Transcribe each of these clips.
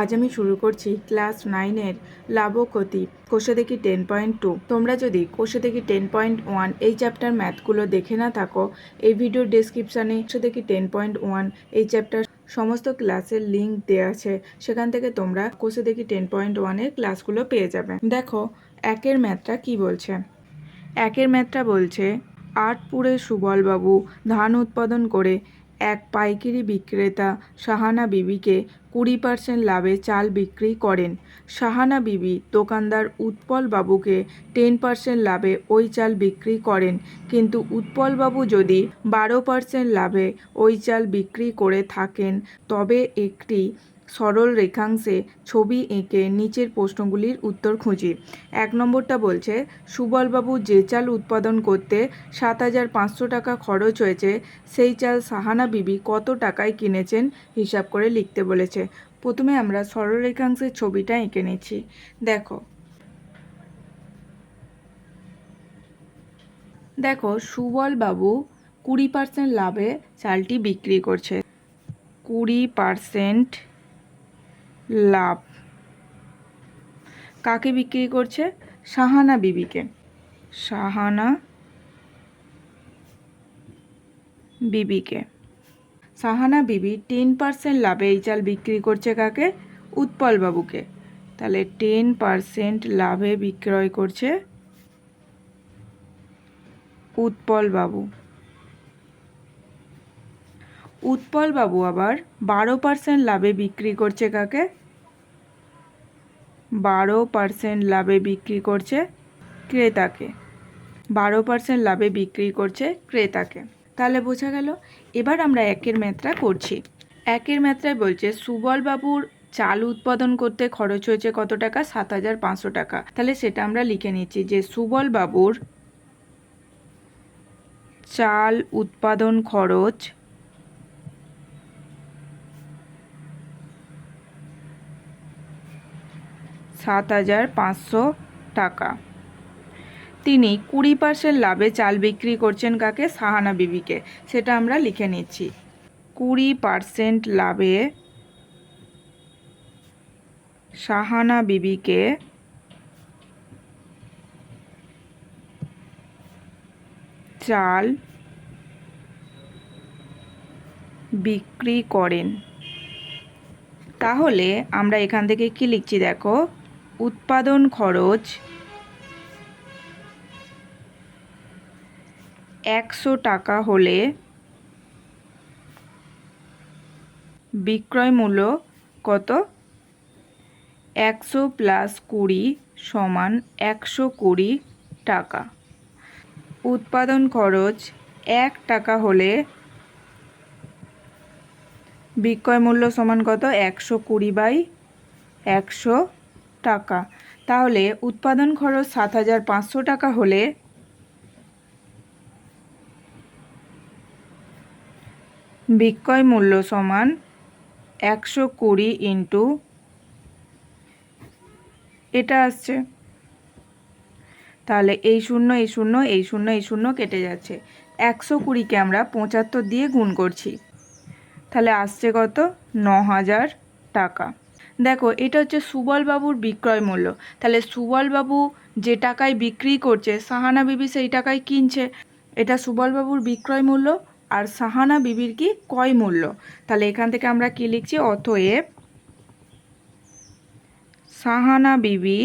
আজ আমি শুরু করছি ক্লাস নাইনের লাভক্ষতি, কোষে দেখি টেন পয়েন্ট টু তোমরা যদি Koshe Dekhi ten point one এই চ্যাপ্টার ম্যাথগুলো দেখে না থাকো, এই ভিডিওর ডিসক্রিপশানে Koshe Dekhi ten point one এই চ্যাপ্টার সমস্ত ক্লাসের লিঙ্ক দেওয়া আছে, সেখান থেকে তোমরা কোষে দেখি টেন পয়েন্ট ওয়ানের ক্লাসগুলো পেয়ে যাবে। দেখো, একের ম্যাথটা কি বলছে? একের ম্যাথটা বলছে, আটপুরে সুবলবাবু ধান উৎপাদন করে এক পাইকারি বিক্রেতা সাহানা বিবিকে কুড়ি পার্সেন্ট লাভে চাল বিক্রি করেন। সাহানা বিবি, দোকানদার উৎপল বাবুকে টেন পার্সেন্ট লাভে ওই চাল বিক্রি করেন। কিন্তু উৎপলবাবু যদি বারো পার্সেন্ট লাভে ওই চাল বিক্রি করে থাকেন, তবে একটি সরল রেখাংশে ছবি এঁকে নিচের প্রশ্নগুলির উত্তর খুঁজি। এক নম্বরটা বলছে, সুবলবাবু যে চাল উৎপাদন করতে সাত হাজার পাঁচশো টাকা খরচ হয়েছে, সেই চাল সাহানা বিবি কত টাকায় কিনেছেন হিসাব করে লিখতে বলেছে। প্রথমে আমরা সরল রেখাংশের ছবিটা এঁকে নিচ্ছি। দেখো। দেখো, সুবলবাবু কুড়ি পার্সেন্ট লাভে চালটি বিক্রি করছে। কুড়ি পার্সেন্ট লাভ। কাকে বিক্রি করছে? সাহানা বিবিকে। সাহানা বিবিকে। সাহানা বিবি টেন পার্সেন্ট লাভে এই চাল বিক্রি করছে কাকে? উৎপল বাবুকে। তাহলে টেন পার্সেন্ট লাভে বিক্রয় করছে উৎপল বাবু উৎপল বাবু আবার বারো পার্সেন্ট লাভে বিক্রি করছে কাকে? বারো পার্সেন্ট লাভে বিক্রি করছে ক্রেতাকে। বারো পার্সেন্ট লাভে বিক্রি করছে ক্রেতাকে। তাহলে বোঝা গেল, এবার আমরা একের ম্যাথটা করছি। একের মাত্রায় বলছে, সুবলবাবুর চাল উৎপাদন করতে খরচ হয়েছে কত টাকা? সাত হাজার পাঁচশো টাকা। তাহলে সেটা আমরা লিখে নিচ্ছি যে, সুবলবাবুর চাল উৎপাদন খরচ সাত হাজার পাঁচশো টাকা। তিনি কুড়ি পার্সেন্ট লাভে চাল বিক্রি করছেন কাকে? সাহানা বিবিকে। সেটা আমরা লিখে নিচ্ছি। কুড়ি পার্সেন্ট লাভে সাহানা বিবিকে চাল বিক্রি করেন। তাহলে আমরা এখান থেকে কি লিখছি দেখো? উৎপাদন খরচ একশো টাকা হলে বিক্রয় মূল্য কত? একশো প্লাস কুড়ি সমান একশো কুড়ি টাকা। উৎপাদন খরচ এক টাকা হলে বিক্রয় মূল্য সমান কত? একশো কুড়ি বাই একশো টাকা। তাহলে উৎপাদন খরচ সাত হাজার পাঁচশো টাকা হলে বিক্রয় মূল্য সমান একশো কুড়ি ইন্টু এটা আসছে। তাহলে এই শূন্য এই শূন্য এই শূন্য এই শূন্য কেটে যাচ্ছে। একশো কুড়িকে আমরা পঁচাত্তর দিয়ে গুণ করছি। তাহলে আসছে কত? ন হাজার টাকা। দেখো, এটা হচ্ছে সুবলবাবুর বিক্রয় মূল্য। তাহলে সুবলবাবু যে টাকায় বিক্রি করছে, সাহানা বিবি সেই টাকায় কিনছে। এটা সুবলবাবুর বিক্রয় মূল্য আর সাহানা বিবির কি ক্রয় মূল্য। তাহলে এখান থেকে আমরা কি লিখছি? অতএব সাহানা বিবি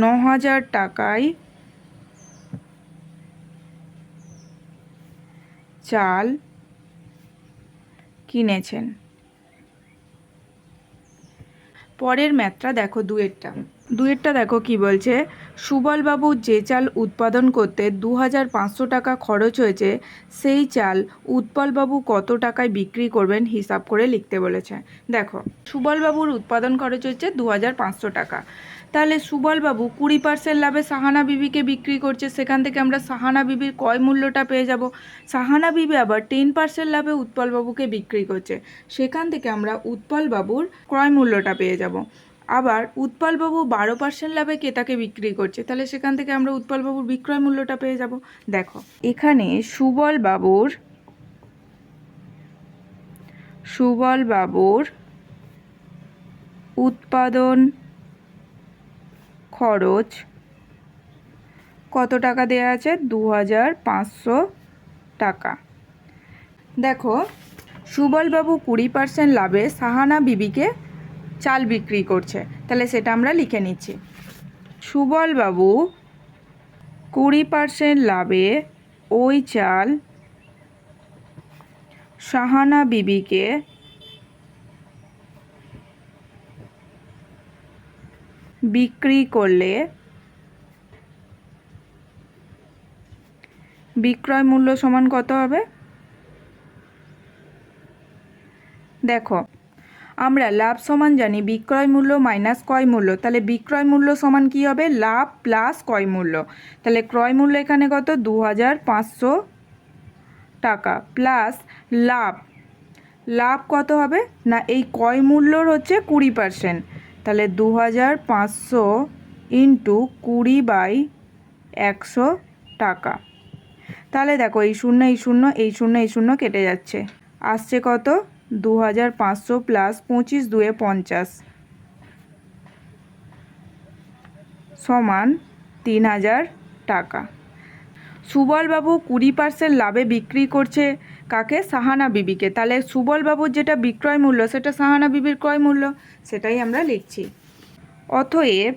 ন হাজার টাকায় চাল কিনেছেন। পরের ম্যাথটা দেখো দুয়েরটা। দুয়েরটা দেখো কি বলছে, সুবলবাবু যে চাল উৎপাদন করতে দু হাজার পাঁচশো টাকা খরচ হয়েছে, সেই চাল উৎপলবাবু কত টাকায় বিক্রি করবেন হিসাব করে লিখতে বলেছে। দেখো, সুবলবাবুর উৎপাদন খরচ হচ্ছে দু হাজার পাঁচশো টাকা। তাহলে সুবলবাবু, কুড়ি পার্সেন্ট লাভে সাহানা বিবিকে বিক্রি করছে, সেখান থেকে আমরা সাহানা বিবির কয় মূল্যটা পেয়ে যাব। সাহানা বিবি আবার টেন পার্সেন্ট লাভে উৎপলবাবুকে বিক্রি করছে, সেখান থেকে আমরা উৎপলবাবুর ক্রয় মূল্যটা পেয়ে যাব। আবার উৎপলবাবু বারো পার্সেন্ট লাভে ক্রেতাকে বিক্রি করছে, তাহলে সেখান থেকে আমরা উৎপলবাবুর বিক্রয় মূল্যটা পেয়ে যাব। দেখো, এখানে সুবল বাবুর সুবল বাবুর উৎপাদন খরচ। কত টাকা দেওয়া আছে? দু হাজার পাঁচশো টাকা। দেখো, সুবলবাবু কুড়ি পার্সেন্ট লাভে সাহানা বিবিকে চাল বিক্রি করছে। তাহলে সেটা আমরা লিখে নিচ্ছি। সুবলবাবু কুড়ি পার্সেন্ট লাভে ওই চাল সাহানা বিবিকে বিক্রি করলে বিক্রয় মূল্য সমান কত হবে? দেখো, আমরা লাভ সমান জানি, বিক্রয় মূল্য মাইনাস ক্রয় মূল্য। তাহলে বিক্রয় মূল্য সমান কি হবে? লাভ প্লাস ক্রয় মূল্য। তাহলে ক্রয় মূল্য এখানে কত? দু হাজার পাঁচশো টাকা প্লাস লাভ। লাভ কত হবে? না, এই ক্রয় মূল্যর হচ্ছে কুড়ি পার্সেন্ট তাহলে দু হাজার পাঁচশো ইন্টু কুড়ি বাই একশো টাকা। তাহলে দেখো এই শূন্য এই শূন্য এই শূন্য এই শূন্য কেটে যাচ্ছে। আসছে কত? দু হাজার পাঁচশো প্লাস পঁচিশ দুয়ে পঞ্চাশ। সমান তিন হাজার টাকা। সুবলবাবু কুড়ি পার্সেন্ট লাভে বিক্রি করছে। কাকে? সাহানা বিবিকে। তাহলে সুবলবাবুর যেটা বিক্রয় মূল্য, সেটা সাহানা বিবির ক্রয় মূল্য? সেটাই আমরা লিখছি। অতএব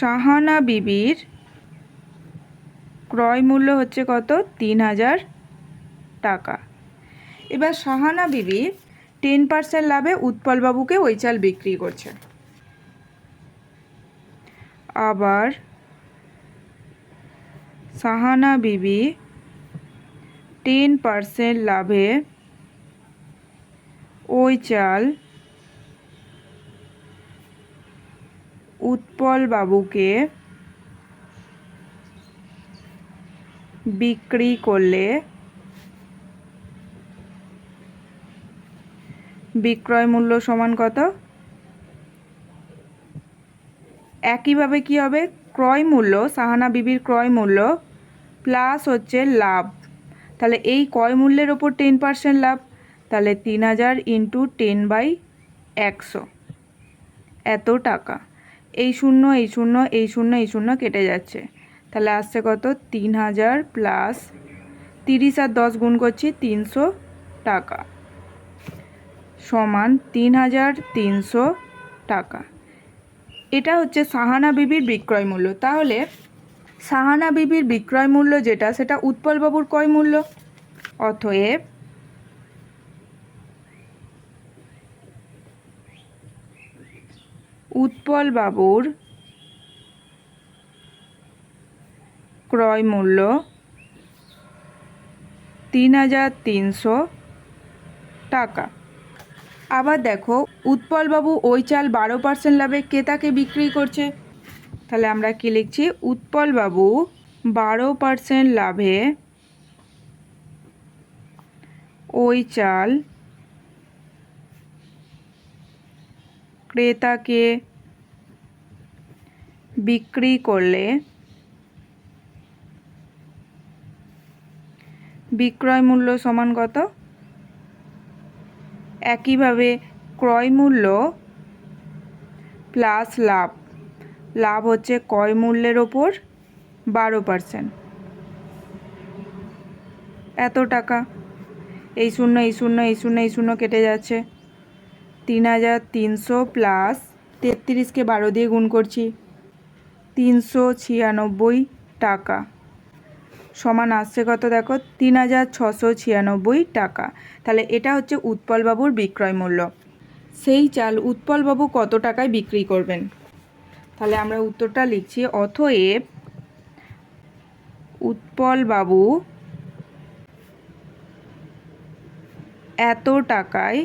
সাহানা বিবির ক্রয় মূল্য হচ্ছে কত? তিন হাজার টাকা। এবার সাহানা বিবি টেন পার্সেন্ট লাভে উৎপলবাবুকে ওই চাল বিক্রি করছে। আবার সাহানা বিবি টেন পার্সেন্ট লাভে ওই চাল উৎপল বাবুকে বিক্রি করলে বিক্রয় মূল্য সমান কত? একইভাবে কি হবে? ক্রয় মূল্য, সাহানা বিবির ক্রয় মূল্য প্লাস হচ্ছে লাভ। তাহলে এই ক্রয় মূল্যের ওপর টেন পার্সেন্ট লাভ? তাহলে তিন হাজার ইন্টু টেন বাই একশো। এত টাকা। এই শূন্য এই শূন্য এই শূন্য এই শূন্য কেটে যাচ্ছে। তাহলে আসছে কত? তিন হাজার প্লাস তিরিশ আর দশ গুণ করছি তিনশো টাকা। সমান তিন হাজার তিনশো টাকা। এটা হচ্ছে সাহানা বিবির বিক্রয় মূল্য। তাহলে সাহানা বিবির বিক্রয় মূল্য যেটা, সেটা উৎপলবাবুর ক্রয় মূল্য। অতএব উৎপলবাবুর ক্রয় মূল্য তিন হাজার তিনশো টাকা। আবার দেখো, উৎপলবাবু ওই চাল বারো পার্সেন্ট লাভে ক্রেতাকে বিক্রি করছে? তাহলে আমরা কি লিখছি? উৎপলবাবু বারো পার্সেন্ট লাভে ওই চাল ক্রেতাকে বিক্রি করলে বিক্রয় মূল্য সমান কত? একইভাবে ক্রয় মূল্য প্লাস লাভ। লাভ হচ্ছে কয় মূল্যের ওপর বারো পার্সেন্ট। এত টাকা। এই শূন্য এই শূন্য এই শূন্য এই শূন্য কেটে যাচ্ছে। তিন হাজার তিনশো প্লাস তেত্রিশকে বারো দিয়ে গুণ করছি। তিনশো ছিয়ানব্বই টাকা। সমান আসছে কত দেখো? তিন হাজার ছশো ছিয়ানব্বই টাকা। তাহলে এটা হচ্ছে উৎপলবাবুর বিক্রয় মূল্য। সেই চাল উৎপলবাবু কত টাকায় বিক্রি করবেন? তাহলে আমরা উত্তরটা লিখছি, অতএব উৎপলবাবু এত টাকায়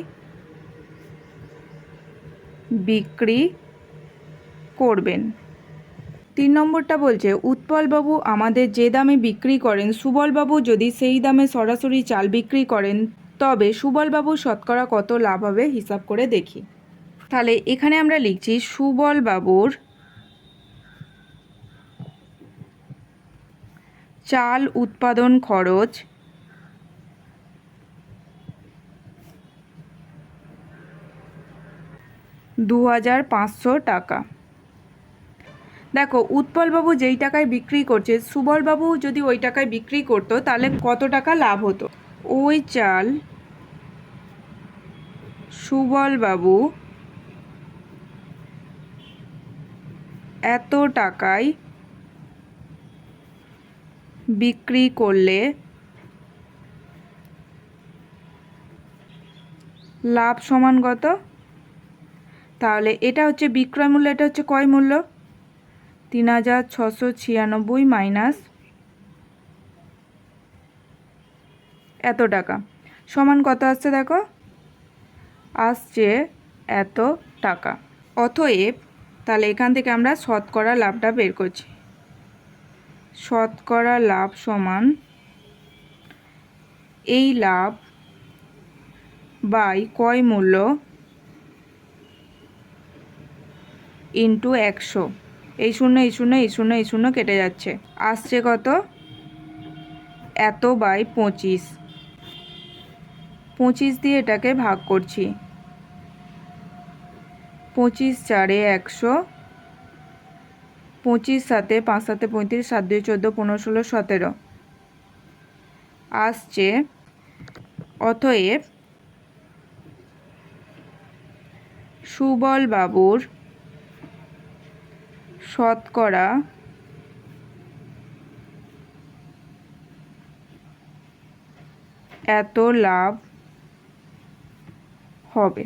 বিক্রি করবেন। তিন নম্বরটা বলছে উৎপলবাবু আমাদের যে দামে বিক্রি করেন সুবলবাবু যদি সেই দামে সরাসরি চাল বিক্রি করেন, তবে সুবলবাবু শতকরা কত লাভ হবে, হিসাব করে দেখি। তাহলে এখানে আমরা লিখছি সুবলবাবুর চাল উৎপাদন খরচ? দু হাজার পাঁচশো টাকা। দেখো, উৎপলবাবু যেই টাকায় বিক্রি করছে, সুবলবাবু যদি ওই টাকায় বিক্রি করতো, তাহলে কত টাকা লাভ হতো? ওই চাল সুবলবাবু এত টাকায় বিক্রি করলে লাভ সমান কত? তাহলে এটা হচ্ছে বিক্রয় মূল্য, এটা হচ্ছে কয় মূল্য? তিন হাজার ছশো ছিয়ানব্বই মাইনাস এত টাকা। সমান কত আসছে দেখো? আসছে এত টাকা। অতএব তাহলে এখান থেকে আমরা শতকরা লাভটা বের করছি। শতকরা লাভ সমান এই লাভ বাই কয় মূল্য? ইন্টু একশো। এই শূন্য এই শূন্য এই শূন্য এই শূন্য কেটে যাচ্ছে। আসছে কত? এত বাই পঁচিশ। পঁচিশ দিয়ে এটাকে ভাগ করছি। পঁচিশ চারে একশো পঁচিশ সাতে, পাঁচ সাতে, পঁয়ত্রিশ, সাত দুই, চোদ্দ, পনেরো, ষোলো, সতেরো। আসছে। অতএব সুবল বাবুর শতকরা এত লাভ হবে।